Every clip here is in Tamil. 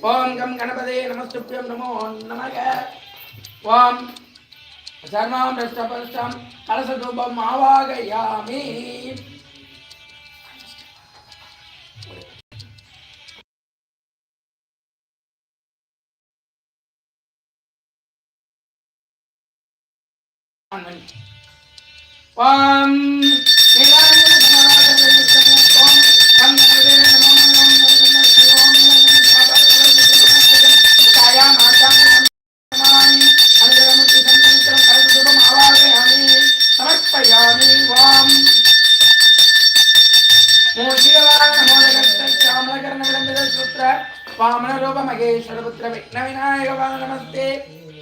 ஓம் கம் கணபதே நமஸ்துப்யம் நமோ நமக. ஓம் சர்மாம் ரஷ்டபஷ்டம் கலசதூபம் ஆவாகயாமி. ஓம்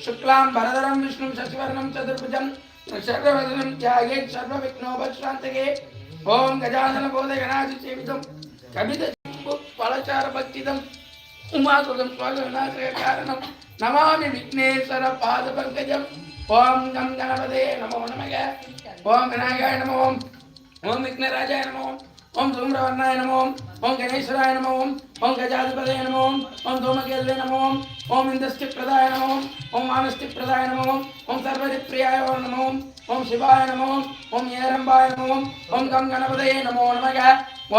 शुक्लां भरधरं विष्णुं शशिवर्णं चतुर्भुजं सर्ववदनं ध्यायेत् सर्वविघ्नोपशान्तके ॐ गजाननबोधगणादिसेवितं कवितफलचारभक्तिदम् उमासुदं स्वगणाश्रयकारणं नमामि विघ्नेश्वरपादपङ्कजम् ॐ गं गणपते नमो नमः ॐ विनायकाय नमो ओम विघ्नराजाय नमो ஓம் சுந்தரவர்ணாய நமோம் ஓம் கணேஸ்வராய நமோம் ஓம் கஜாதிபதய நமோம் ஓம் தோமகேல்வே நமோம் ஓம் இந்தஸ்தி பிரதாய நமோம் ஓம் மானஸ்தி பிரதாய நமோம் ஓம் சர்வதி பிரியாய நமோம் ஓம் சிவாய நமோம் ஓம் ஏரம்பாய நமோம் ஓம் கம் கணபதயே நமோ நமக.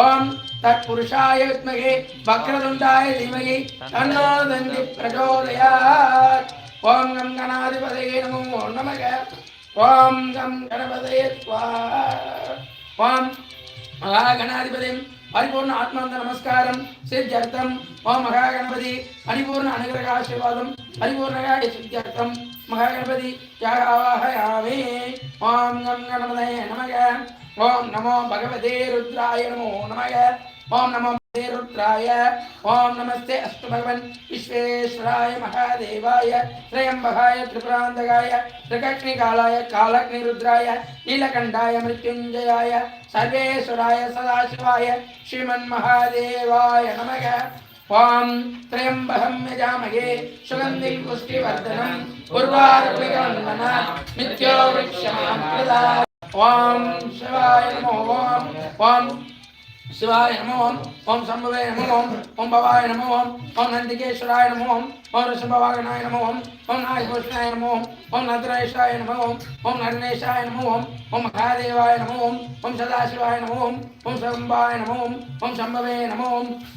ஓம் தற்புருஷாய வித்மகே வக்ரதுண்டாய தீமகி தன்னோ தந்தி பிரச்சோதயாத் ஓம் கம் கணாதிபதயே நமோ நமக. ஓம் கம் கணபதயே ஓம் மகாகணாதிபதியும் பரிபூர்ண ஆத்மாந்த நமஸ்காரம். சித்தியர்த்தம். ஓம் மகாகணபதி. பரிபூர்ண அனுகிரகாசீர்வாதம். பரிபூர்ணகாய சித்தியர்த்தம். மகாகணபதி யாகாவாக யாவே ஓம் கம் கணபதே நமக. ஓம் நமோ பகவதே ருத்ராய நமோ நமக. ஓம் நமோ रुद्राय ओम नमस्ते, अस्तु भगवन् विश्वेश्वराय महादेवाय, त्रयम्बकाय, त्रिपुरान्तकाय त्रिकक्निकालाय कालग्निरुद्राय, नीलकण्ठाय, मृत्युञ्जयाय, सर्वेश्वराय, सदाशिवाय, श्रीमन्महादेवाय नमः। ॐ त्र्यम्बकं यजामहे, सुगन्धिं पुष्टिवर्धनम् उर्वारुकवन्दन नित्यो वृक्षमामृता ॐ शिवाय नमो, ॐ ॐ శివాయ నమో ఓం ఓం శంభవే నమో ఓం ఓం భవాయ నమో ఓం ఓం నందికేశ్వరాయ నమో ఓం ఓం ఋషభవాగనాయ నమో ఓం ఓం నాగభూషణాయ నమో ఓం ఓం నదరేశాయ నమో ఓం ఓం నరణేశాయ నమో ఓం మహాదేవాయ నమో ఓం సదాశివాయ నమో ఓం శంభాయ నమో ఓం శంభవే నమో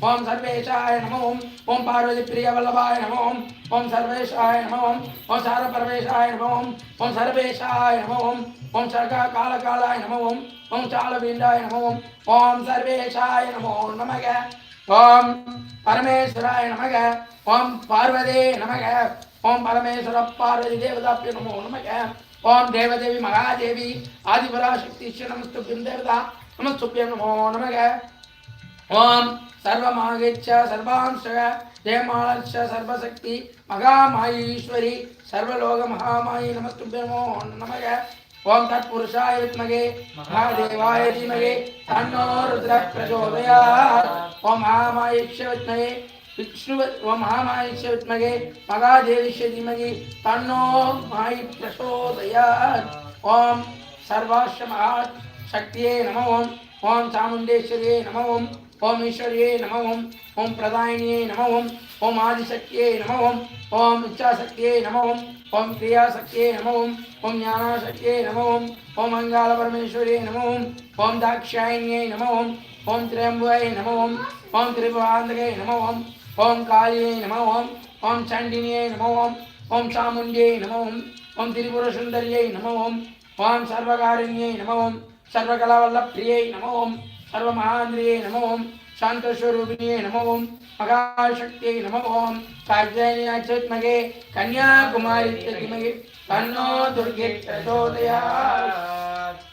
ఓం సర్వేశాయ నమో ఓం పార్వతి ప్రియవల్లభాయ నమో ओम सर्वेशाय नमो ओम। सार परमेशाय नमो ओम। सर्वेशाय नमो ओम। सर्गा काल कालाय नमो ओम। चालविंदाय नमो ओम। सर्वेशाय नमो नमः। ओम परमेश्वराय नमः। ओम पार्वती नमः। ओम परमेश्वर पार्वती देवताभ्यो नमो नमः। ओम देवदेवी महादेवी आदिपराशक्ति नमस्तुभ्यं देवता नमस्तुभ्यं नमो नमः। ओम सर्वमागच्छ, सर्वांश। జయమాళస్య సర్వశక్తి మగామాయీశ్వరి సర్వలోక మహామాయి నమస్తుభ్యమో నమయ ఓం తత్పురుషాయ విద్మగే మహాదేవాయ ధీమగే తన్నో రుద్ర ప్రచోదయాత్. ఓం మహామాయిష్య విద్మగే విష్ణు ఓ మహామాయిష్య విద్మగే మగాదేవిష్య ధీమగే తన్నో మాయి ప్రచోదయాత్. ఓం సర్వాశ్రమ శక్తియే నమ. ఓం ఓం చాముండేశ్వరే నమ. ఓం ओम ईश्वर्ये नमो ओम ओम प्रदायिन्ये नमो ओम ओम आदिशक्तिये नमो ओम ओम इच्छाशक्तिये नमो ओम ओम क्रियाशक्तिये नमो ओम ओम ज्ञानाशक्तिये नमो ओम ओम अङ्गालपरमेश्वर्ये नमो ओम ओम दाक्षायिन्ये नमो ओम ओम त्र्यम्बुये नमो ओम ओम त्रिभुवान्तके नमो ओम ओम कालिये नमो ओम ओम चण्डिन्ये नमो ओम ओम चामुण्ड्ये नमो ओम ओम त्रिपुरसुन्दर्यै नमो ओम ओम सर्वकारिण्यै नमो ओम सर्वकलावल्लभप्रियै नमो ओम सर्वमहान्द्रियै नमो ओम शान्तस्वरूपिणे नमो ओम महाशक्त्यै नमो ओम कात्यायनीनाचोत्मगे कन्याकुमारी धीमहि तन्नो दुर्गे प्रचोदयात्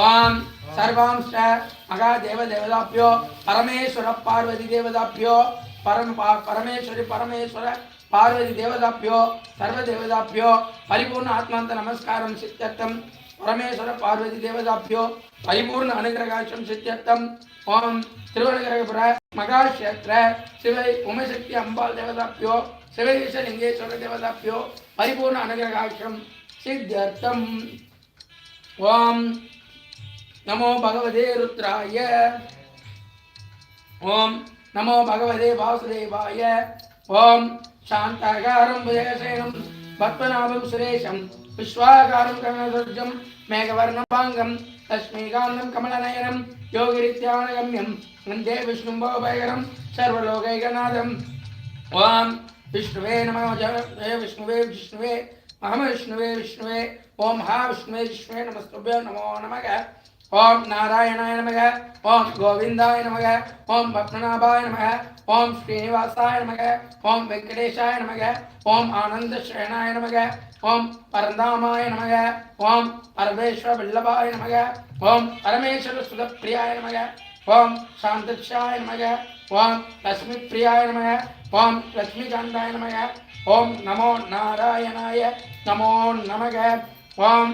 ओम सर्वांश महादेव देवताभ्यो परमेश्वर पार्वती देवताभ्यो परम परमेश्वरी परमेश्वर पार्वती देवताभ्यो सर्वदेवताभ्यो परिपूर्ण आत्मांत नमस्कारं பரமேஸ்வர பார்வதி தேவதாபியோ பரிபூர்ண அனுகிரகாட்சம் சித்தியர்த்தம். ஓம் திருவனுகிரகபுர மகாஷேத்திர சிவை உமைசக்தி அம்பாள் தேவதாபியோ சிவகேச லிங்கேஸ்வர தேவதாபியோ பரிபூர்ண அனுகிரகாட்சம் சித்தியர்த்தம். ஓம் நமோ பகவதே ருத்ராய. ஓம் நமோ பகவதே வாசுதேவாய. ஓம் சாந்தாகாரம் புதேசேனம். పద్మనాభం సురేశం విశ్వాకారం కర్ణదుర్జం మేఘవర్ణపాంగం లక్ష్మీకాంతం కమలనయనం యోగిరిత్యానగమ్యం వందే విష్ణుం భవభయకరం సర్వలోకైకనాథం ఓం విష్ణువే నమ జయ విష్ణువే విష్ణువే మహమ విష్ణువే విష్ణువే ఓం హా విష్ణువే విష్ణువే నమస్తుభ్యో నమో నమగ ఓం నారాయణాయ నమగ ఓం గోవిందాయ నమగ ఓం పద్మనాభాయ నమగ ஓம் ஸ்ரீனிவாசாய நமக ஓம் வெங்கடேஷாய நமக ஓம் ஆனந்த ஸ்ரேணாய நமக ஓம் பரந்தாமாய நமக ஓம் பரமேஸ்வர வல்லபாய நமக ஓம் பரமேஸ்வர சுதப்பிரியாய நமக ஓம் சாந்தர்ஷாய நமக ஓம் லட்சுமி பிரியாய நமக ஓம் லட்சுமிகாந்தாய நமக ஓம் நமோ நாராயணாய நமோ நமக ஓம்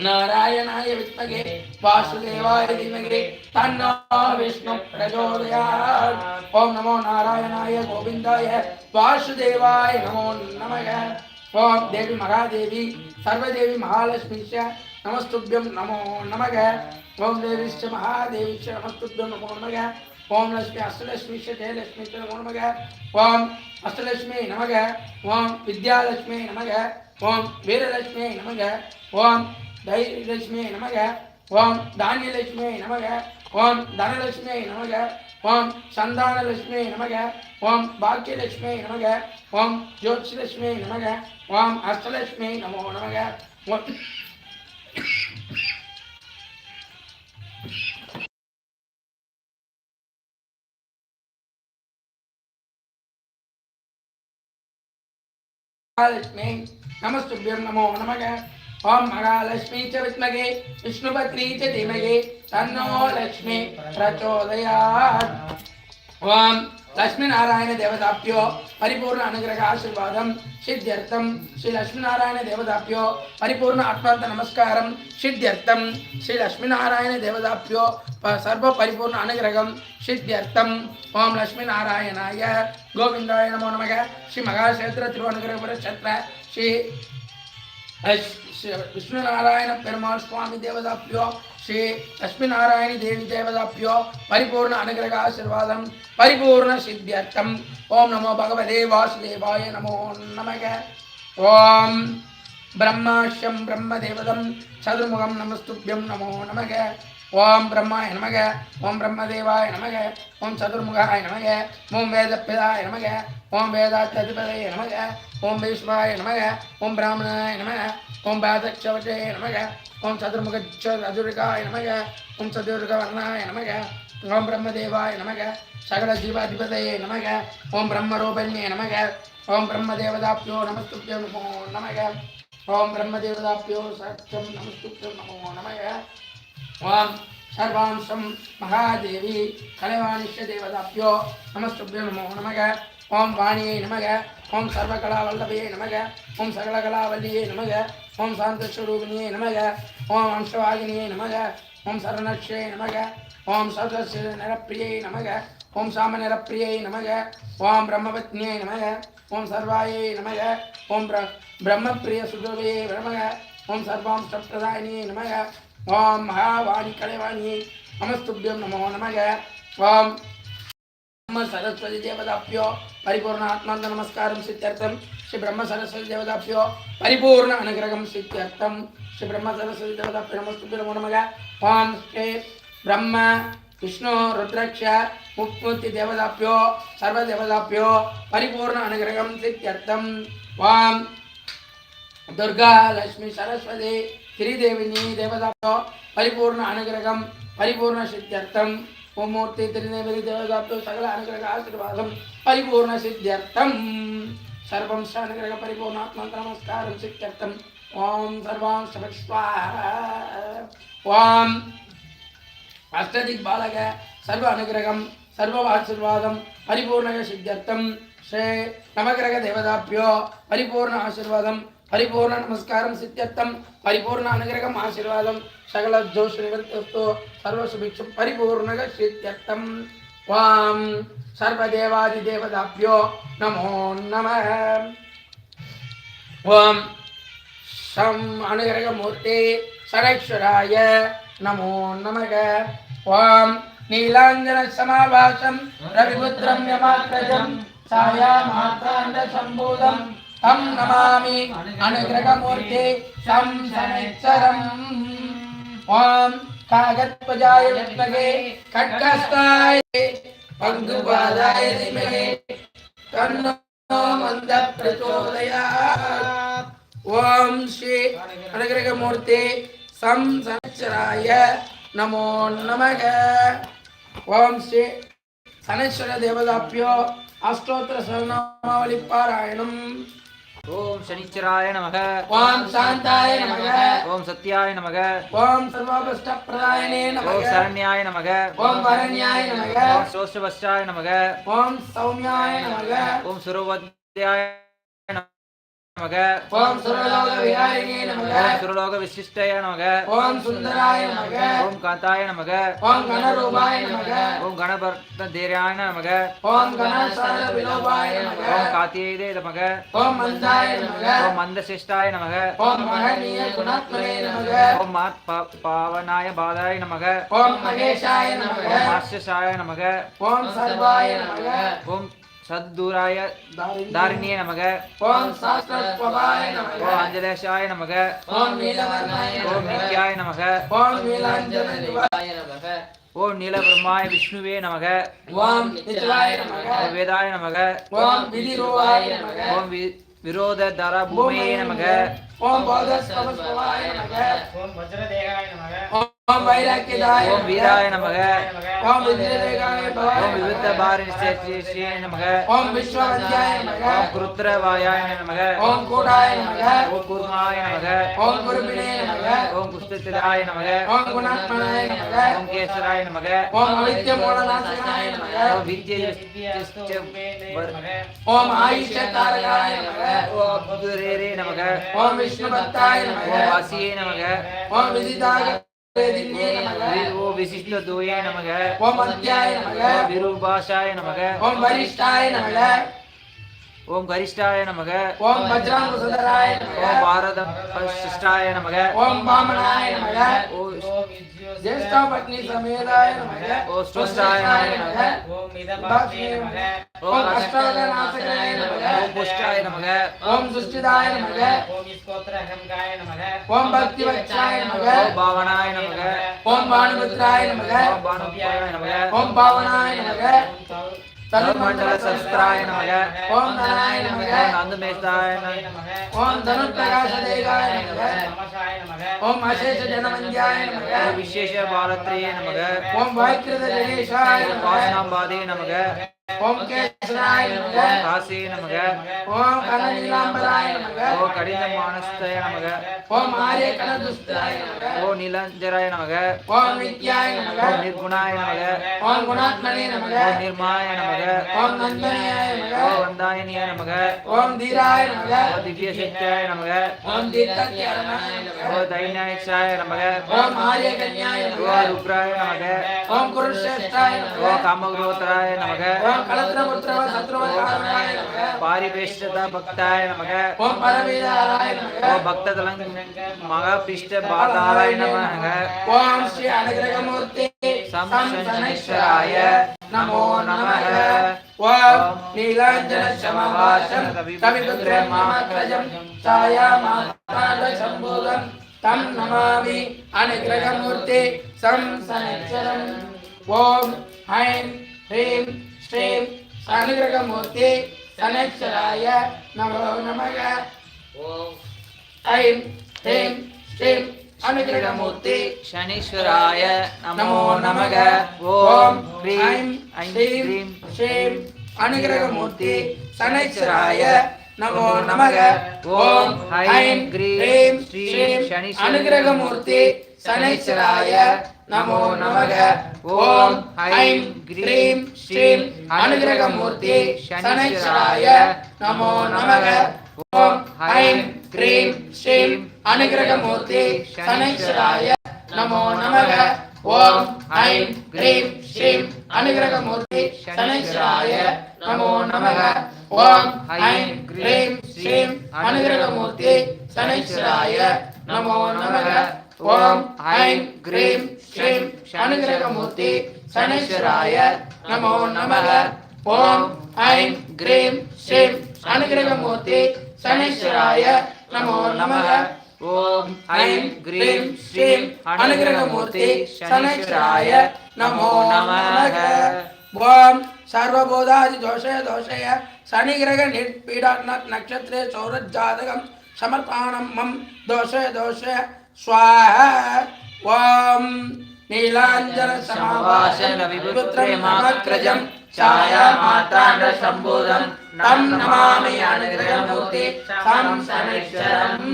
नारायणाय विद्महे, वासुदेवाय धीमहि, तन्नो विष्णु प्रचोदयात्। ओम नमो नारायणाय गोविंदाय वासुदेवाय नमो नमः। ओम देवी महादेवी, सर्वदेवी महालक्ष्मीश्च नमस्तुभ्यं नमो नमः। ओम देवीश्च महादेवीश्च नमस्तुभ्यं नमो नमः। ओम लक्ष्मी अष्टलक्ष्मीश्च जयलक्ष्मीश्च नमो नमः। ओम अष्टलक्ष्मी नमः। ओम विद्यालक्ष्मी नमः। ओम वीरलक्ष्मी नमः। ओम தைலட்சுமியை நமக. ஓம் தானியலட்சுமியை நமக. ஓம் தனலட்சுமியை நமக. ஓம் சந்தானலட்சுமியை நமக. ஓம் பாக்கியலட்சுமியை நமக. ஓம் ஜோதிஷலட்சுமியை நமக. ஓம் அஷ்டலட்சுமியை நமோ நமக. மகாலட்சுமி நமஸ்துபியம் நமோ நமக. ఓం మహాలక్ష్మీ చ విద్మగే విష్ణుపత్ని చ ధీమహి తన్నో లక్ష్మి ప్రచోదయాత్. ఓం లక్ష్మీనారాయణ దేవతాభ్యో పరిపూర్ణ అనుగ్రహ ఆశీర్వాదం సిద్ధ్యర్థం. శ్రీ లక్ష్మీనారాయణ దేవతాభ్యో పరిపూర్ణ ఆత్మాంత నమస్కారం సిద్ధ్యర్థం. శ్రీ లక్ష్మీనారాయణ దేవతాభ్యో సర్వ పరిపూర్ణ అనుగ్రహం సిద్ధ్యర్థం. ఓం లక్ష్మీనారాయణాయ గోవిందాయ నమో నమగ శ్రీ మహాక్షేత్ర తిరువనుగ్రహ పురక్షేత్ర శ్రీ விஷ்ணுநாராயண பெருமாள் சுவாமி தேவதாப்பியோ ஸ்ரீ லட்சுமி நாராயணி தேவி தேவதாப்பியோ பரிபூர்ண அனுகிரக ஆசிர்வாதம் பரிபூர்ண சித்தியர்த்தம் ஓம் நமோ பகவதே வாசுதேவாய நமோ நமக ஓம் பிரம்மாஷ்யம் பிரம்மதேவதம் சதுர்முகம் நமஸ்துபியம் நமோ நமக ஓம் பிரம்மா நமக ஓம் பிரம்மதேவாய நமக ஓம் சதுர்முகாய நமக ஓம் வேதப்பிதாய நமக ஓம் வேதாத்ததிபதய நமக ஓம் வைஷ்வாய நமக ஓம் பிராமணாய நமக ஓம் பாதக்ஷவஜய நமக ஓம் சதுர்முக சதுர்காய நமக ஓம் சதுர்கவர்ணாய நமக ஓம் பிரம்மதேவாய நமக சகல ஜீவாதிபதயே நமக ஓம் பிரம்மரூபண்யே நமக ஓம் பிரம்மதேவதாப்யோ நமஸ்துப்யோ நமோ நமக ஓம் பிரம்மதேவதாப்யோ சத்யம் நமஸ்துப்யோ நமோ நமக ஓம் சர்வாம்சம் மகாதேவி கலைவாணிஷ தேவதாப்யோ நமஸ்துபியோ நமோ நமக ஓம் வாணியை நமக ஓம் சர்வகலா வல்லபையை நமக ஓம் சகலகலா வல்லியை நமக ஓம் சாந்தஸ்வரூபிணியை நமக ஓம் வம்சவாகினியை நமக ஓம் சரணக்ஷே நமக ஓம் சௌதஸ் நிரப்பிரியை நமக ஓம் சாம நிரப்பிரியை நமக ஓம் பிரம்மபத்னியை நமக ஓம் சர்வாயை நமக ஓம் பிர பிரம்மப்பிரிய சுதவையை நமக ஓம் சர்வாம்ச நமக ஓம் மகாவாணி கலைவாணி நமஸ்துபியம் நமோ நமக. ஓம் பிரம்ம சரஸ்வதி தேவதாபியோ பரிபூர்ண ஆத்மாந்த நமஸ்காரம் சித்தியர்த்தம். ஸ்ரீ பிரம்ம சரஸ்வதி தேவதாபியோ பரிபூர்ண அனுகிரகம் சித்தியர்த்தம். ஸ்ரீ பிரம்ம சரஸ்வதி தேவதாபியோ நமஸ்துபிய நமோ நமக. ஓம் ஸ்ரீ பிரம்ம ವಿಷ್ಣು ರುದ್ರಕ್ಷ ಮುಕ್ಮೂರ್ತಿ ದೇವದಾಪ್ಯೋ ಸರ್ವದೇವದಾಪ್ಯೋ ಪರಿಪೂರ್ಣ ಅನುಗ್ರಹಂ ಸಿತ್ಯರ್ಥಂ ವಾಂ ದುರ್ಗಾ ಲಕ್ಷ್ಮೀ ಸರಸ್ವತಿ శ్రీదేవిని దేవతాభ్యో పరిపూర్ణ అనుగ్రహం పరిపూర్ణ సిద్ధ్యర్థం ఓం మూర్తి త్రిదేవి దేవతాభ్యో సకల అనుగ్రహ ఆశీర్వాదం పరిపూర్ణ సిద్ధ్యర్థం సర్వం స అనుగ్రహ పరిపూర్ణాత్మంత నమస్కారం సిద్ధ్యర్థం ఓం సర్వాం స్వాహ ఓం అష్టదిగ్బాలక సర్వ అనుగ్రహం సర్వ ఆశీర్వాదం పరిపూర్ణగా సిద్ధ్యర్థం శ్రీ నవగ్రహ దేవతాభ్యో పరిపూర్ణ ఆశీర్వాదం పరిపూర్ణ నమస్కారం సిద్ధ్యర్థం పరిపూర్ణ అనుగ్రహం ఆశీర్వాదం సకల జోష నివృత్తిస్తూ సర్వశుభిక్షం పరిపూర్ణగా సిద్ధ్యర్థం వాం సర్వదేవాదిదేవతాభ్యో నమో నమ ఓం సం అనుగ్రహమూర్తి సరేశ్వరాయ నమో నమ ఓం నీలాంజన సమాభాసం రవిపుత్రం యమాగ్రజం ఛాయామాత్రాండ సంబోధం तं नमामि अनुग्रहमूर्ते तं शनैश्वरम् ॐ कागत्पजाय विद्महे खड्गस्ताय पङ्गुपादाय धीमहि तन्नो मन्दः प्रचोदयात् ॐ श्री अनुग्रहमूर्ते सं शनैश्वराय नमो नमः ॐ श्री शनैश्वर देवताभ्यो अष्टोत्तर सर्वनामावलिपारायणम् ஓம் சனிச்சராய நமக. ஓம் சாந்தாய நமக. ஓம் சத்யாய நமக. ஓம் சர்வாபஷ்ட பிரதாயனே ஓம் நமக சரண்யாய நமக. ஓம் வரண்யாய நமக. ஓம் சோஷ்டபஷ்டாய நமக. ஓம் சௌமியாய நமக. ஓம் சுரவத்யாய நமக ஓம் சுரலோக விகாரிணே நமக ஓம் சுரலோக விசிஷ்டய நமக ஓம் சுந்தராய நமக ஓம் காந்தாய நமக ஓம் கணரூபாய நமக ஓம் கணபர்த்த தேராய நமக ஓம் கணசார விலோபாய நமக ஓம் காத்தியதே நமக ஓம் மந்தாய நமக ஓம் மந்தசிஷ்டாய நமக ஓம் மகனீய குணாத்மனே நமக ஓம் மாத் பாவனாய பாதாய நமக ஓம் மகேஷாய நமக ஓம் ஆர்ஷசாய நமக ஓம் சர்வாய நமக ஓம் சத்தூராய தாரிணியே நமக ஓம் சாஸ்திரஸ்வபாய நமக ஓம் அஞ்சலேஷாய நமக ஓம் நீலவர்ணாய ஓம் நமக நித்யாய நமக ஓம் நீலாஞ்சன நிவாய ஓம் நீலபிரமாய விஷ்ணுவே நமக ஓம் நித்யாய நமக ஓம் வேதாய நமக ஓம் விதிரூபாய நமக ஓம் விரோத தர பூமே நமக ஓம் போதஸ்வபாய நமக ஓம் வஜ்ரதேகாய நமக ஓம் வீராய நமக ஓம் வித்யதேகாய பவாய ஓம் விவித்த பாரிஷ்டே நமக ஓம் விஸ்வவத்யாய நமக ஓம் குருத்திரவாயாய நமக ஓம் கூடாய நமக ஓம் கூர்மாய நமக ஓம் குருபினே நமக ஓம் குஷ்டத்திராய நமக ஓம் குணாத்மனாய நமக ஓம் கேசராய நமக ஓம் அவித்ய மூலநாசகாய நமக ஓம் வித்யை ஓம் ஆயுஷ தாரகாய நமக ஓம் புதுரேரே நமக ஓம் விஷ்ணு பக்தாய நமக ஓம் வாசியே நமக ஓம் வேதின்யே நமக ஓம் தூயே நமக விரூபாஷாய நமக. ஓம் வரிஷ்டாய நமக ஓம் கரிஷ்டாய நமக ஓம் வஜ்ராங்குசதராய நமக ஓம் பாரத சிஷ்டாய நமக ஓம் வாமனாய நமக ஓம் ஜேஷ்டா பத்னி சமேதாய நமக ஓம் ஸ்ரோஷ்டாய நமக ஓம் மிதபாக்ஷே நமக ஓம் அஷ்டாவத நாசகாய நமக ஓம் புஷ்டாய நமக ஓம் சுஷ்டிதாய நமக ஓம் ஸ்தோத்திர அகங்காய நமக ஓம் பக்தி வச்சாய நமக ஓம் பாவனாய நமக ஓம் பானுபத்ராய நமக ஓம் பானுபியாய நமக ஓம் பாவனாய நமக நமக. நமக. நமக. நமக. நமக. நமக விசேஷ பாலத்ரியே நமக. ஓம் வாய்க்கிருத கணேஷாய ஓம் கேசராய நமக காசே நமக ஓம் கனநீலாம்பராய நமக ஓம் கடின மானஸ்தய நமக ஓம் ஆரிய கனதுஸ்தாய நமக ஓம் நிலஞ்சராய நமக ஓம் நித்யாய நமக ஓம் நிர்குணாய நமக ஓம் குணாத்மனே நமக ஓம் நிர்மாய நமக ஓம் நந்தனியாய நமக ஓம் வந்தாயனிய நமக ஓம் தீராய நமக ஓம் திவ்ய சக்தியாய நமக ஓம் தீர்த்தத்யாரனாய நமக தைன்யாயசாய நமக ஓம் ஆரிய கன்யாய நமக ஓம் ருத்ராய நமக ஓம் குருஷேஷ்டாய நமக ஓம் காமகுரோத்தராய நமக ஓம் கலத்திரபுத்திரவ சத்ருவகாரனாய நமக பாரிபேஷ்டத பக்தாய நமக ஓம் பரவீதாராய நமக ஓம் பக்ததலங் மகாபிஷ்ட பாதாராய நமக ஓம் ஸ்ரீ அனுகிரகமூர்த்தி சம் சம் சனீஸ்வராய நமோ நமக ஓம் நீலாஞ்சன சமவாசம் கவிபுத்திர மாமக்ரஜம் சாயா மாதாண்ட சம்பூதம் தம் நமாமி அனுகிரகமூர்த்தி சம் சனீஸ்வரம் ஓம் ஐம் ஹ்ரீம் ஸ்ரீம் அனுகிரகமூர்த்தி சனீஸ்வராய நமோ நமக. ஐம் ஹ்ரீம் ஸ்ரீம் அனுகிரகமூர்த்தி சனீஸ்வராய நமோ நமக. ஓம். ஓம் ஹ்ரீம் ஐம் ஸ்ரீம் ஹ்ரீம். ஸ்ரீம் அனுகிரகமூர்த்தி சனீஸ்வராய நமோ நமக. ஓம் ஐம் ஹ்ரீம் ஸ்ரீம் அனுகிரகமூர்த்தி சனீஸ்வராய நமோ நமக. ஓம் ஐம் ஹ்ரீம் ஸ்ரீம் அனுகிரகமூர்த்தி சனீஸ்வராய நமோ நமக. ஓம் ஐம் ஹ்ரீம் ஸ்ரீம் அனுகிரகமூர்த்தி சனீஸ்வராய நமோ நமக. ஓம் ஐம் ஹ்ரீம் ஸ்ரீம் அனுகிரகமூர்த்தி சனீஸ்வராய நமோ நமக. ஓம் ஐம் கிரீம் ஸ்ரீம் சனுகிரகமூர்த்தி சனீஸ்வராய நமோ நமக. ஓம் ஐம் கிரீம் ஸ்ரீம் சனுகிரகமூர்த்தி சனீஸ்வராய நமோ நமக. ஓம் ஐம் கிரீம் ஸ்ரீம் அனுகிரகமூர்த்தி சனீஸ்வராய நமோ நமக. ஓம் சர்வபூதாதி தோஷய தோஷய சனிகிரக நிற்பீட நட்சத்திரே சௌரஜாதகம். சமர்ப்பானம் மம் தோஷய தோஷய स्वाहा ॐ नीलाञ्जनसमावासनविपुत्रमाग्रजं छायामाताण्डशम्भूतं तं नमामि अनुग्रहमूर्ति सं समेश्वरम्।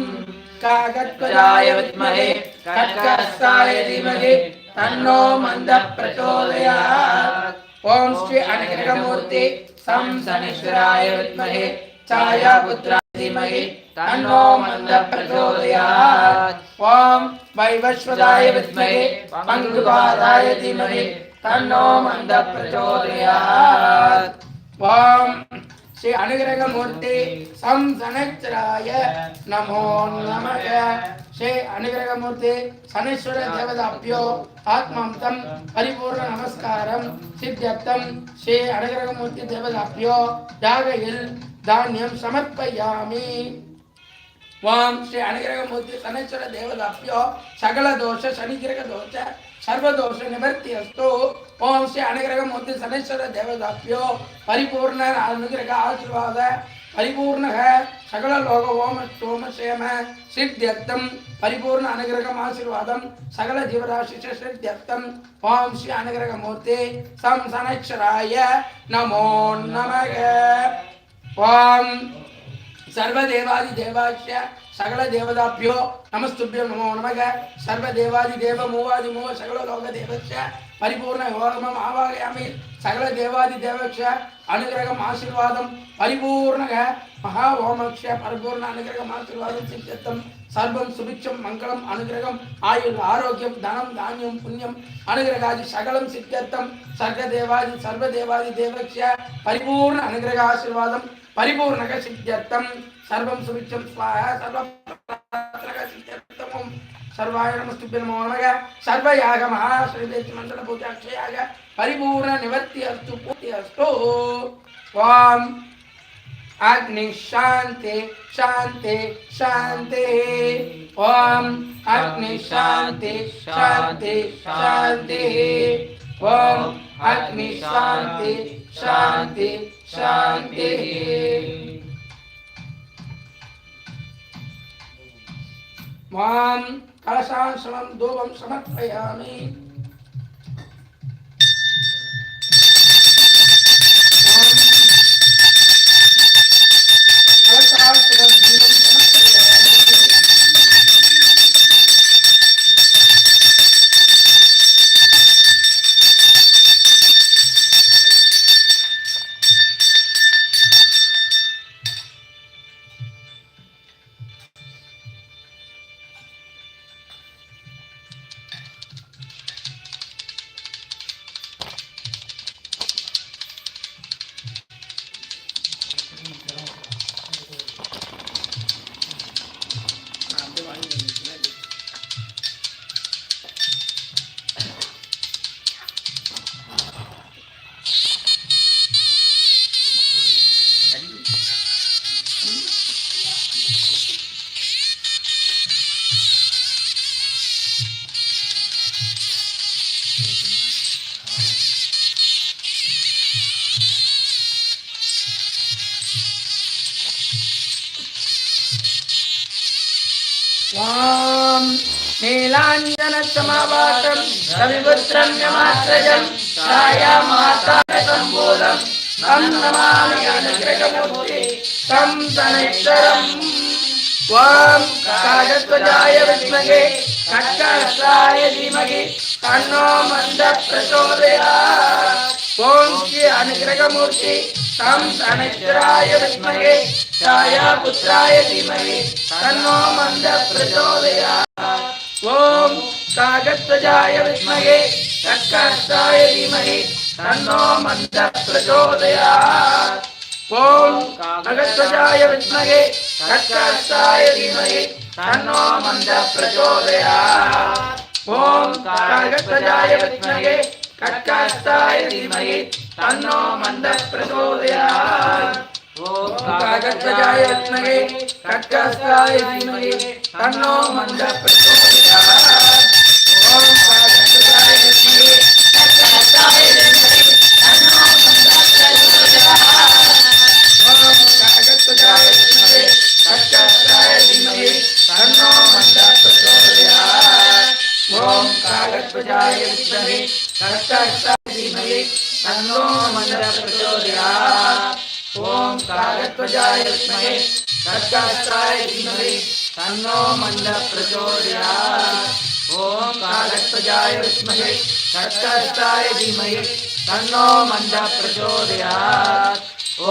स्वाहाय विद्महे खड्गस्ताय धीमहि तन्नो मन्दप्रचोदयात्। ॐ श्री अनुग्रहमूर्ति तम् शनेश्वराय विद्महे छायापुत्राय धीमहि தன்னோ மந்த பிரச்சோதயாத் ஓம் வைவஸ்வதாய வித்மஹே பங்குபாதாய தீமஹி தன்னோ மந்த பிரச்சோதயாத் ஓம் ஸ்ரீ அனுகிரகமூர்த்தி சம் சனச்சராய நமோ நமக. ஸ்ரீ அனுகிரகமூர்த்தி சனீஸ்வர தேவதாப்யோ. ஆத்மந்தம் பரிபூர்ண நமஸ்காரம். சித்தியர்த்தம் ஸ்ரீ அனுகிரகமூர்த்தி தேவதாப்யோ. யாகையில் தானியம் சமர்ப்பயாமி. ஓம் ஸ்ரீ அனுகிரகமூர்த்தி சனேஸ்வர தேவதாப்பியோ சகல தோஷ சனிகிரக தோஷ சர்வதோஷ நிவர்த்தி அஸ்து. ஓம் ஸ்ரீ அனுகிரகமூர்த்தி சனேஸ்வர தேவதாப்பியோ பரிபூர்ண அனுகிரக ஆசீர்வாத பரிபூர்ணக சகல லோக ஓம சோம சேம சித்தியர்த்தம் பரிபூர்ண அனுகிரகம் ஆசீர்வாதம் சகல ஜீவராசி சித்தியர்த்தம். ஓம் ஸ்ரீ அனுகிரகமூர்த்தி சம் சனேஸ்வராய நமோ நமக. ஓம் சர்வதேவாதி தேவாஷ்ய சகல தேவதாபியோ நமஸ்துபியோ நமோ நமக. சர்வதேவாதி தேவ மூவாதி மூவ சகல லோக தேவஸ்ய பரிபூர்ண யோகமம் ஆவாகயாமி. சகல தேவாதி தேவக்ஷ அனுகிரகம் ஆசீர்வாதம். பரிபூர்ணக மகா ஓமக்ஷ பரிபூர்ண அனுகிரகம் ஆசீர்வாதம் சித்தம் சர்வம் சுபிட்சம் மங்களம் அனுகிரகம். ஆயுள் ஆரோக்கியம் தனம் தானியம் புண்ணியம் அனுகிரகாதி சகலம் சித்தர்த்தம் சர்வதேவாதி சர்வதேவாதி தேவக்ஷ பரிபூர்ண அனுகிரக ஆசீர்வாதம். పరిపూర్ణక సిద్ధ్యర్థం. సర్వం సుమిత్యం స్వాహ సర్వ సిద్ధ్యర్థం సర్వాయ నమస్తుభ్య సర్వయాగ మహాశ్రీదేశి మండల పూజాక్షయాగ పరిపూర్ణ నివర్తి అస్తు పూర్తి అస్తు. ఓం. అగ్ని శాంతి శాంతి శాంతి. ఓం. అగ్ని శాంతి శాంతి శాంతి. ఓం. అగ్ని శాంతి శాంతి శాంతి. మాం కలశాం సమం ధూపం సమర్పయామి. नीलाञ्जनसमावासं कविपुत्रं यमाश्रयं छायामातारसम्बोधं तं नमामि अनुग्रहमूर्ति तं सनेश्वरम् त्वां कागध्वजाय विद्महे खड्गहस्ताय धीमहि तन्नो मन्दः प्रचोदयात् ॐ श्री अनुग्रहमूर्ति तं सनेश्वराय विद्महे छायापुत्राय धीमहि तन्नो मन्दः प्रचोदयात् ఓం కాగత్వజాయ విద్మహే కర్కాయ ధీమహి తన్నో మంద ప్రచోదయాత్. ఓం కాగత్వజాయ విద్మహే కర్కాయ ధీమహి తన్నో మంద ప్రచోదయాత్. ఓం కాగత్వజాయ విద్మహే కర్కాయ ధీమహి తన్నో మంద ప్రచోదయాత్. कागत्वजाय विद्महे खड्गहस्ताय धीमहि तन्नो मन्दः प्रचोदयात् ॐ कागत्वजाय विद्महे खड्गहस्ताय धीमहि तन्नो मन्दः प्रचोदयात् ॐ कागत्वजाय विद्महे खड्गहस्ताय धीमहि तन्नो मन्दः प्रचोदयात् ॐ कागत्वजाय विद्महे खड्गहस्ताय തനുജായ വിദ്മഹേ സർക്കാശായ ധീമഹി തന്നോ മന്ദ പ്രചോദയാത് ഓം കാലപ്രജായ വിദ്മഹേ സർക്കാശായ ധീമഹി തന്നോ മന്ദ പ്രചോദയാത്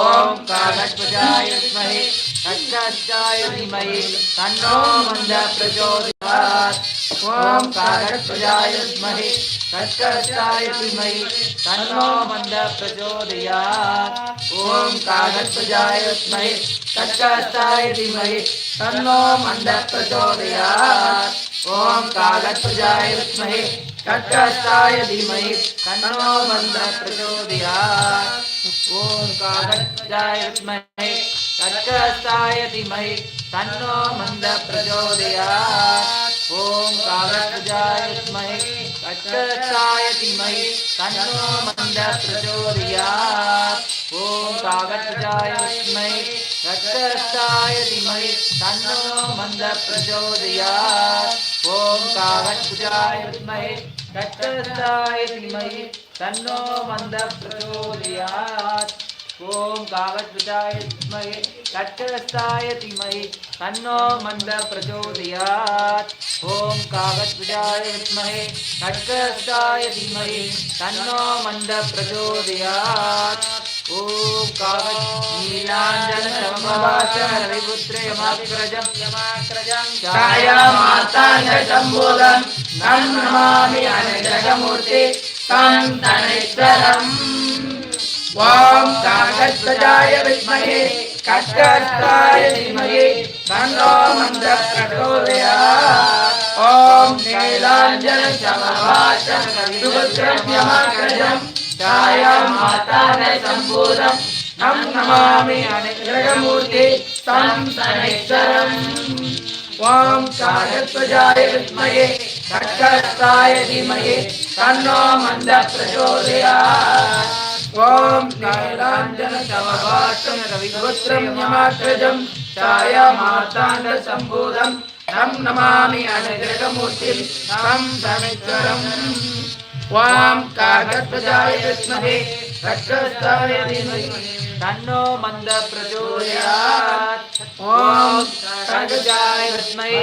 ഓം കാലപ്രജായ വിദ്മഹേ സർക്കാശായ ധീമഹി തന്നോ മന്ദ പ്രചോദയാത് प्रचोदयात् ॐ कागत्वजाय विद्महे खड्गहस्ताय धीमहि, तन्नो मन्दः प्रचोदयात्। ॐ कागत्वजाय विद्महे खड्गहस्ताय धीमहि, तन्नो मन्दः प्रचोदयात्। ॐ कागत्वजाय विद्महे खड्गहस्ताय धीमहि, तन्नो मन्दः प्रचोदयात्। ॐ कागत्वजाय विद्महे खड्गहस्ताय धीमहि तन्नो मन्दः प्रचोदयात् ॐ कागत्वजाय विद्महे खड्गहस्ताय धीमहि तन्नो मन्दः प्रचोदयात् ॐ कागत्वजाय विद्महे खड्गहस्ताय धीमहि तन्नो मन्दः प्रचोदयात् ॐ कागत्वजाय विद्महे खड्गहस्ताय धीमहि तन्नो मन्दः प्रचोदयात् ஓம் காவத்விதாய வித்மகே தட்சதஸ்தாய தீமகி தன்னோ மந்த பிரச்சோதயாத். ஓம் காவத்விதாய வித்மகே தட்சதஸ்தாய தீமகி தன்னோ மந்த பிரச்சோதயாத். ஓம் காவத் நீலாஞ்சலசமவாசரவிபுத்ரயமாக்ரஜம் யமாக்ரஜம் சாயாமாத்தாங்க சம்போதம் நம் நமாமி அனஜகமூர்த்தி தம் தனைஸ்வரம் तनेश्वरम् ॐ कागत्वजाय विद्महे खड्गहस्ताय धीमहि तन्नो मन्दः प्रचोदयात् ॐ नीलाञ्जनशमभाषं सुभद्रव्यमाग्रजं छायामातानसम्भूतं तं नमामि अनुग्रहमूर्ति तं शनैश्वरम् ॐ कागत्वजाय विद्महे खड्गहस्ताय धीमहि तन्नो मन्दः प्रचोदयात् ॐ नीलाञ्जनशमभाषं रविपुत्रं यमाग्रजं छायामार्ताण्डसम्भूतं तं नमामि अनुग्रहमूर्तिं तं शनैश्वरम् ॐ कागत्वजाय विद्महे खड्गहस्ताय धीमहि तन्नो मन्दः प्रचोदयात् ॐ खड्गजाय विद्महे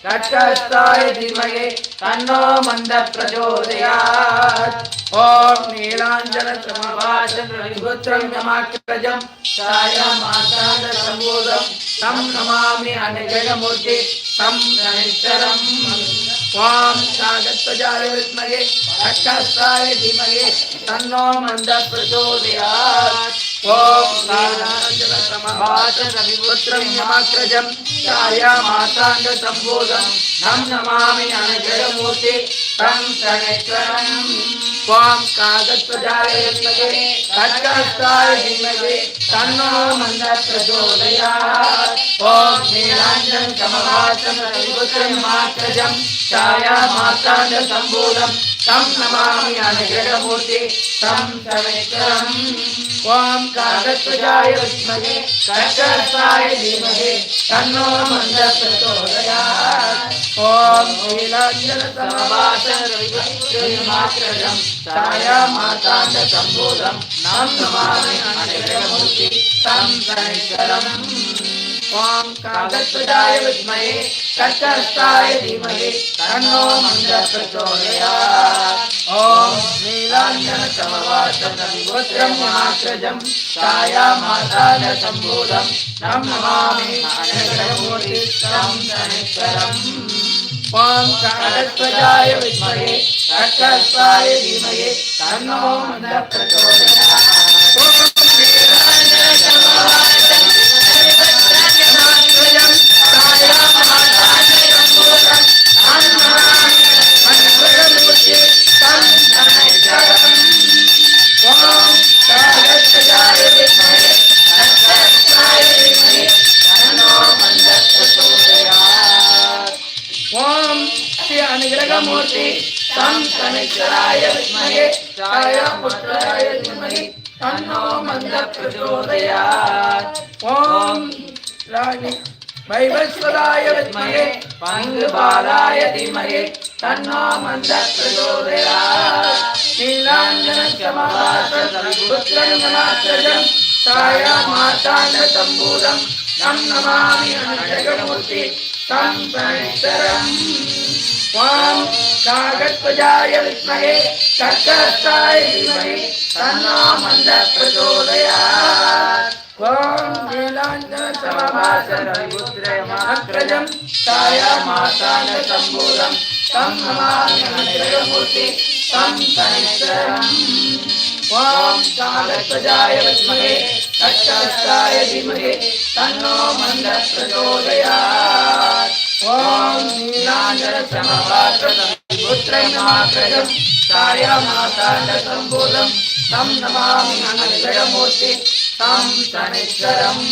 विद्महे खड्गहस्ताय धीमहि तन्नो मन्दः प्रचोदयात् ॐ नीलाञ्जनसमभाषं रविपुत्रं यमाग्रजं छायामाताण्डसम्भूतं तं नमामि अनुग्रहमूर्ति तं शनैश्वरम् ॐ कागत्वजाय विद्महे खड्गहस्ताय धीमहि तन्नो मन्दः प्रचोदयात् ॐ नीलाञ्जनसमभाषं रविपुत्रं यमाग्रजं छायामाताण्डसम्भूतं तं नमामि अनुग्रहमूर्ति तं शनैश्वरम् ॐ कागत्वजाय विद्महे खड्गहस्ताय धीमहि तन्नो मन्दः प्रचोदयात् ॐ नीलाञ्जनसमभाषं रविपुत्रं यमाग्रजं छायामाताण्डसम्भूतं तं नमामि अनुग्रहमूर्ति तं शनैश्वरम् ॐ कागत्वजाय विद्महे खड्गहस्ताय धीमहि तन्नो मन्दः प्रचोदयात् ॐ नीलाञ्जनसमभाषं रविपुत्रं छायामाताण्डसम्भूतं नं नमामि अनुग्रहमूर्ति तं வாம் காகத்பிதாய வித்மகே கர்க்கஸ்தாய தீமகே தன்னோ மந்த பிரச்சோதயா ஓம் நீலாஞ்சன சமவாசனம் கோத்திரம் மாத்ரஜம் சாயா மாதான சம்பூதம் நம் நமாமி அனகரமூர்த்தி தம் தனிக்கரம் வாம் காகத்பிதாய வித்மகே கர்க்கஸ்தாய தீமகே தன்னோ மந்த பிரச்சோதயா ತನ್ನೋ ಮಂದ ಪ್ರಚೋದಯಾಂಜನಕ್ಷಮಾತ್ರಂ ಸಾಯ ಮಾತಾಂಡ ತಂಬೂರಂ ನಮ್ ನಮಾಮಿ ಅನುಜಗಮೂರ್ತಿ ತಂ ಪ್ರಣೀತರಂ மாம் காகத்வஜாய வித்மகே கர்க்கஸ்தாய தீமகே தன்னாமந்த பிரச்சோதயார் ஓம் நீலாஞ்சன சமபாசர விபுத்ரய மகக்ரஜம் சாய மாசான சம்பூரம் தம் நமாமி அனுகிரகமூர்த்தி தம் கணிஷ்டரம் ஓம் காகத்வஜாய தன்னோ மந்த பிரச்சோதயார் ॐ नीलाञ्जनसमवासपुत्रैर्नमाग्रजं छायामाताण्डसम्भूतं तं नमामि अनन्तरमूर्ति तं शनिश्वरम्